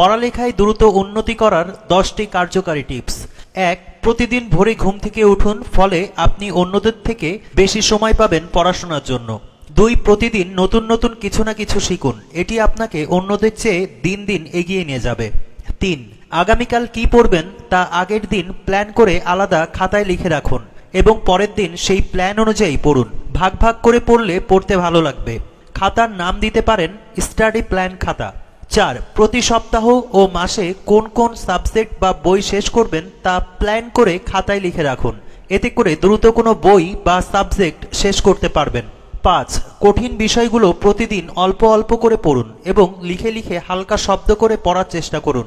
পড়ালেখায় দ্রুত উন্নতি করার দশটি কার্যকারী টিপস। এক, প্রতিদিন ভোরে ঘুম থেকে উঠুন, ফলে আপনি অন্যদের থেকে বেশি সময় পাবেন পড়াশোনার জন্য। দুই, প্রতিদিন নতুন নতুন কিছু না কিছু শিখুন, এটি আপনাকে অন্যদের চেয়ে দিন দিন এগিয়ে নিয়ে যাবে। তিন, আগামীকাল কি পড়বেন তা আগের দিন প্ল্যান করে আলাদা খাতায় লিখে রাখুন এবং পরের দিন সেই প্ল্যান অনুযায়ী পড়ুন। ভাগ ভাগ করে পড়লে পড়তে ভালো লাগবে। খাতার নাম দিতে পারেন স্টাডি প্ল্যান খাতা। চার, প্রতি সপ্তাহ ও মাসে কোন কোন সাবজেক্ট বা বই শেষ করবেন তা প্ল্যান করে খাতায় লিখে রাখুন। এতে করে দ্রুত কোনো বই বা সাবজেক্ট শেষ করতে পারবেন। পাঁচ, কঠিন বিষয়গুলো প্রতিদিন অল্প অল্প করে পড়ুন এবং লিখে লিখে হালকা শব্দ করে পড়ার চেষ্টা করুন।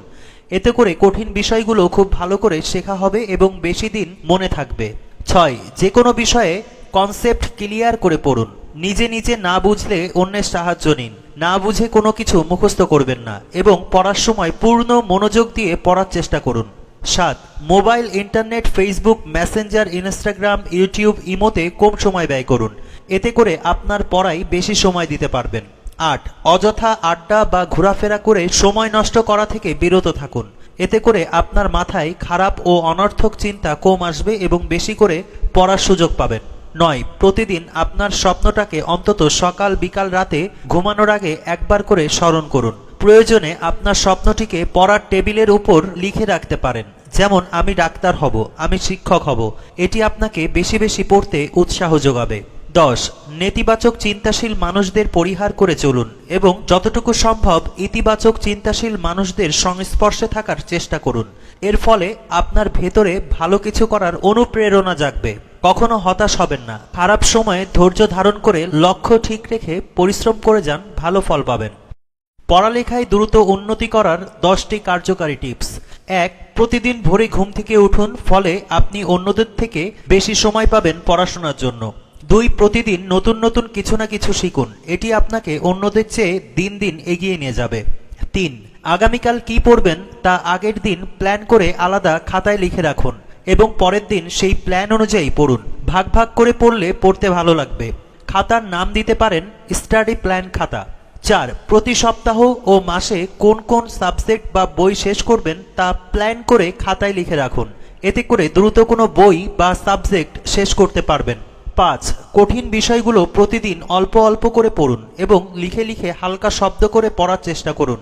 এতে করে কঠিন বিষয়গুলো খুব ভালো করে শেখা হবে এবং বেশি দিন মনে থাকবে। ছয় যে কোনো বিষয়ে কনসেপ্ট ক্লিয়ার করে পড়ুন। নিজে নিজে না বুঝলে অন্যের সাহায্য নিন। না বুঝে কোনো কিছু মুখস্থ করবেন না এবং পড়ার সময় পূর্ণ মনোযোগ দিয়ে পড়ার চেষ্টা করুন। সাত, mobile, internet, Facebook, Messenger, Instagram, YouTube, ইমোতে কম সময় ব্যয় করুন। এতে করে আপনার পড়ায় বেশি সময় দিতে পারবেন। আট, অযথা আড্ডা বা ঘোরাফেরা করে সময় নষ্ট করা থেকে বিরত থাকুন। এতে করে আপনার মাথায় খারাপ ও অনর্থক চিন্তা কম আসবে এবং বেশি করে পড়ার সুযোগ পাবেন। নয়, প্রতিদিন আপনার স্বপ্নটাকে অন্তত সকাল বিকাল রাতে ঘুমানোর আগে একবার করে স্মরণ করুন। প্রয়োজনে আপনার স্বপ্নটিকে পড়ার টেবিলের উপর লিখে রাখতে পারেন। যেমন, আমি ডাক্তার হব, আমি শিক্ষক হব, এটি আপনাকে বেশি বেশি পড়তে উৎসাহ যোগাবে। দশ, নেতিবাচক চিন্তাশীল মানুষদের পরিহার করে চলুন এবং যতটুকু সম্ভব ইতিবাচক চিন্তাশীল মানুষদের সংস্পর্শে থাকার চেষ্টা করুন। এর ফলে আপনার ভেতরে ভালো কিছু করার অনুপ্রেরণা জাগবে। কখনো হতাশ হবেন না। খারাপ সময়ে ধৈর্য ধারণ করে লক্ষ্য ঠিক রেখে পরিশ্রম করে যান, ভালো ফল পাবেন। পড়ালেখায় দ্রুত উন্নতি করার দশটি কার্যকারী টিপস। এক, প্রতিদিন ভোরে ঘুম থেকে উঠুন, ফলে আপনি অন্যদের থেকে বেশি সময় পাবেন পড়াশোনার জন্য। দুই, প্রতিদিন নতুন নতুন কিছু না কিছু শিখুন, এটি আপনাকে অন্যদের চেয়ে দিন দিন এগিয়ে নিয়ে যাবে। তিন, আগামীকাল কি পড়বেন তা আগের দিন প্ল্যান করে আলাদা খাতায় লিখে রাখুন। এবং পরের দিন সেই প্ল্যান অনুযায়ী পড়ুন। ভাগ ভাগ করে পড়লে পড়তে ভালো লাগবে। খাতার নাম দিতে পারেন স্টাডি প্ল্যান খাতা। চার, প্রতি সপ্তাহ ও মাসে কোন কোন সাবজেক্ট বা বই শেষ করবেন তা প্ল্যান করে খাতায় লিখে রাখুন। এতে করে দ্রুত কোনো বই বা সাবজেক্ট শেষ করতে পারবেন। পাঁচ, কঠিন বিষয়গুলো প্রতিদিন অল্প অল্প করে পড়ুন এবং লিখে লিখে হালকা শব্দ করে পড়ার চেষ্টা করুন।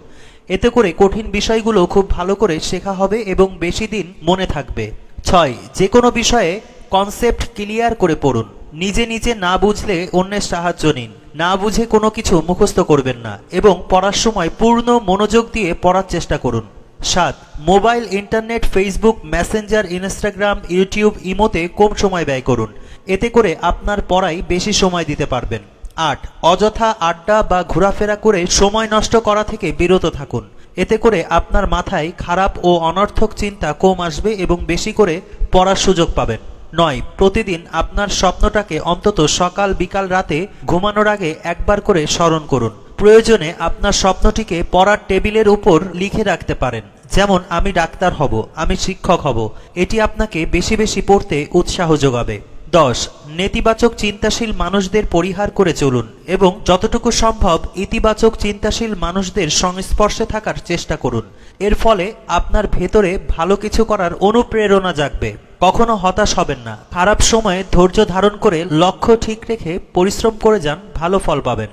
এতে করে কঠিন বিষয়গুলো খুব ভালো করে শেখা হবে এবং বেশি দিন মনে থাকবে। ছয়, যে কোনো বিষয়ে কনসেপ্ট ক্লিয়ার করে পড়ুন। নিজে নিজে না বুঝলে অন্যের সাহায্য নিন। না বুঝে কোনো কিছু মুখস্থ করবেন না এবং পড়ার সময় পূর্ণ মনোযোগ দিয়ে পড়ার চেষ্টা করুন। সাত, mobile, internet Facebook Messenger Instagram YouTube ইমোতে কম সময় ব্যয় করুন। এতে করে আপনার পড়াই বেশি সময় দিতে পারবেন। আট, অযথা আড্ডা বা ঘোরাফেরা করে সময় নষ্ট করা থেকে বিরত থাকুন। এতে করে আপনার মাথায় খারাপ ও অনর্থক চিন্তা কম আসবে এবং বেশি করে পড়ার সুযোগ পাবেন। নয়, প্রতিদিন আপনার স্বপ্নটাকে অন্তত সকাল বিকাল রাতে ঘুমানোর আগে একবার করে স্মরণ করুন। প্রয়োজনে আপনার স্বপ্নটিকে পড়ার টেবিলের উপর লিখে রাখতে পারেন। যেমন, আমি ডাক্তার হব, আমি শিক্ষক হব। এটি আপনাকে বেশি বেশি পড়তে উৎসাহ যোগাবে। দশ, নেতিবাচক চিন্তাশীল মানুষদের পরিহার করে চলুন এবং যতটুকু সম্ভব ইতিবাচক চিন্তাশীল মানুষদের সংস্পর্শে থাকার চেষ্টা করুন। এর ফলে আপনার ভেতরে ভালো কিছু করার অনুপ্রেরণা জাগবে। কখনো হতাশ হবেন না। খারাপ সময়ে ধৈর্য ধারণ করে লক্ষ্য ঠিক রেখে পরিশ্রম করে যান, ভালো ফল পাবেন।